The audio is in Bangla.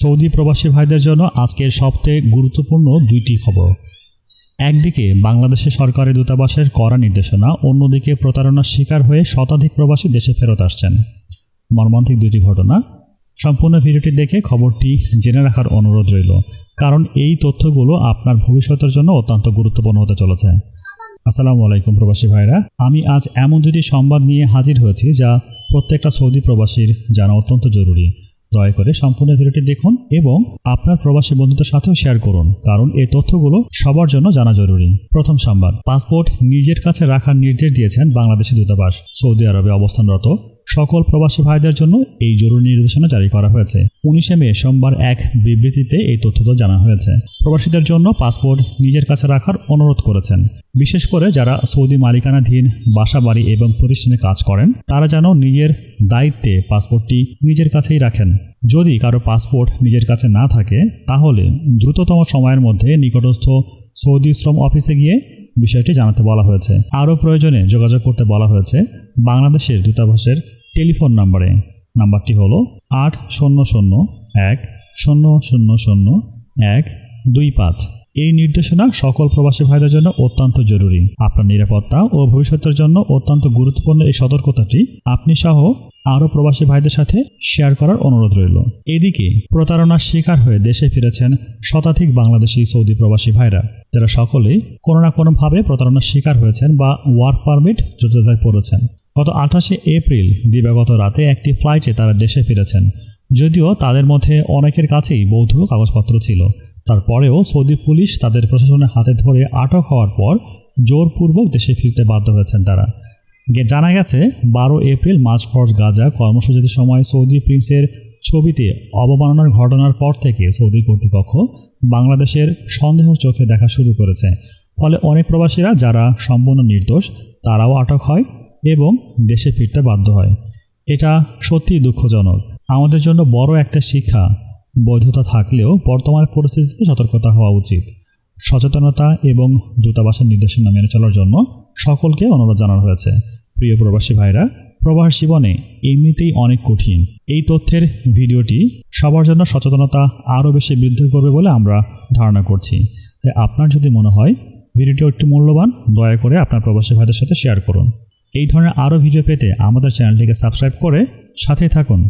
সৌদি প্রবাসী ভাইদের জন্য আজকের সবচেয়ে গুরুত্বপূর্ণ দুইটি খবর। একদিকে, বাংলাদেশের সরকারি দূতাবাসের কড়া নির্দেশনা, অন্যদিকে প্রতারণার শিকার হয়ে শতাধিক প্রবাসী দেশে ফেরত আসছেন। মর্মান্তিক দুইটি ঘটনা। সম্পূর্ণ ভিডিওটি দেখে খবরটি জেনে রাখার অনুরোধ রইল, কারণ এই তথ্যগুলো আপনার ভবিষ্যতের জন্য অত্যন্ত গুরুত্বপূর্ণ হতে চলেছে। আসসালামু আলাইকুম প্রবাসী ভাইরা। আমি আজ এমন দুটি সংবাদ নিয়ে হাজির হয়েছি যা প্রত্যেকটা সৌদি প্রবাসীর জানা অত্যন্ত জরুরি। দয়া করে সম্পূর্ণ ভিডিওটি দেখুন এবং আপনার প্রবাসী বন্ধুদের সাথেও শেয়ার করুন, কারণ এই তথ্যগুলো সবার জন্য জানা জরুরি। প্রথম সংবাদ, পাসপোর্ট নিজের কাছে রাখার নির্দেশ দিয়েছেন বাংলাদেশি দূতাবাস। সৌদি আরবে অবস্থানরত সকল প্রবাসী ভাইদের জন্য এই জরুরি নির্দেশনা জারি করা হয়েছে। উনিশে মে সোমবার এক বিবৃতিতে এই তথ্য জানা হয়েছে। প্রবাসীদের জন্য পাসপোর্ট নিজের কাছে রাখার অনুরোধ করেছেন। বিশেষ করে যারা সৌদি মালিকানাধীন বাসা বাড়ি এবং প্রতিষ্ঠানে কাজ করেন, তারা যেন নিজের দায়িত্বে পাসপোর্টটি নিজের কাছেই রাখেন। যদি কারও পাসপোর্ট নিজের কাছে না থাকে, তাহলে দ্রুততম সময়ের মধ্যে নিকটস্থ সৌদি শ্রম অফিসে গিয়ে বিষয়টি জানাতে বলা হয়েছে। আরও প্রয়োজনে যোগাযোগ করতে বলা হয়েছে বাংলাদেশের দূতাবাসের টেলিফোন নম্বরে। নাম্বারটি হলো আট শূন্য শূন্য এক শূন্য শূন্য শূন্য এক দুই পাঁচ। এই নির্দেশনা সকল প্রবাসী ভাইদের জন্য অত্যন্ত জরুরি। আপনার নিরাপত্তা ও ভবিষ্যতের জন্য অত্যন্ত গুরুত্বপূর্ণ এই সতর্কতাটি আপনি সহ আরও প্রবাসী ভাইদের সাথে শেয়ার করার অনুরোধ রইল। এদিকে প্রতারণার শিকার হয়ে দেশে ফিরেছেন শতাধিক বাংলাদেশি সৌদি প্রবাসী ভাইরা, যারা সকলেই কোনো না কোনোভাবে প্রতারণার শিকার হয়েছেন বা ওয়ার্ক পারমিট জটিলতায় পড়েছেন। গত আঠাশে এপ্রিল দিবাগত রাতে একটি ফ্লাইটে তারা দেশে ফিরেছেন। যদিও তাদের মধ্যে অনেকের কাছেই বৌদ্ধ কাগজপত্র ছিল। তারপরেও সৌদি পুলিশ তাদের প্রশাসনের হাতে ধরে আটক হওয়ার পর জোরপূর্বক দেশে ফিরতে বাধ্য হয়েছেন তারা। জানা গেছে, বারো এপ্রিল মার্চ ফর্স গাজা কর্মসূচির সময় সৌদি প্রিন্সের ছবিতে অবমাননার ঘটনার পর থেকে সৌদি কর্তৃপক্ষ বাংলাদেশের সন্দেহের চোখে দেখা শুরু করেছে। ফলে অনেক প্রবাসীরা যারা সম্পূর্ণ নির্দোষ, তারাও আটক হয়। এবং দেশে ফিরতে বাধ্য হয়। এটা সত্যিই দুঃখজনক। আমাদের জন্য বড় একটা শিক্ষা, বৈধতা থাকলেও বর্তমান পরিস্থিতিতে সতর্কতা হওয়া উচিত। সচেতনতা এবং দূতাবাসের নির্দেশনা মেনে চলার জন্য সকলকে অনুরোধ জানানো হয়েছে। প্রিয় প্রবাসী ভাইরা, প্রবাস জীবনে এমনিতেই অনেক কঠিন। এই তথ্যের ভিডিওটি সবার জন্য সচেতনতা আরও বেশি বৃদ্ধি করবে বলে আমরা ধারণা করছি। তাই আপনার যদি মনে হয়, ভিডিওটি একটু মূল্যবান, দয়া করে আপনার প্রবাসী ভাইদের সাথে শেয়ার করুন। এই ধরনের আরও ভিডিও পেতে আমাদের চ্যানেলটিকে সাবস্ক্রাইব করে সাথে থাকুন।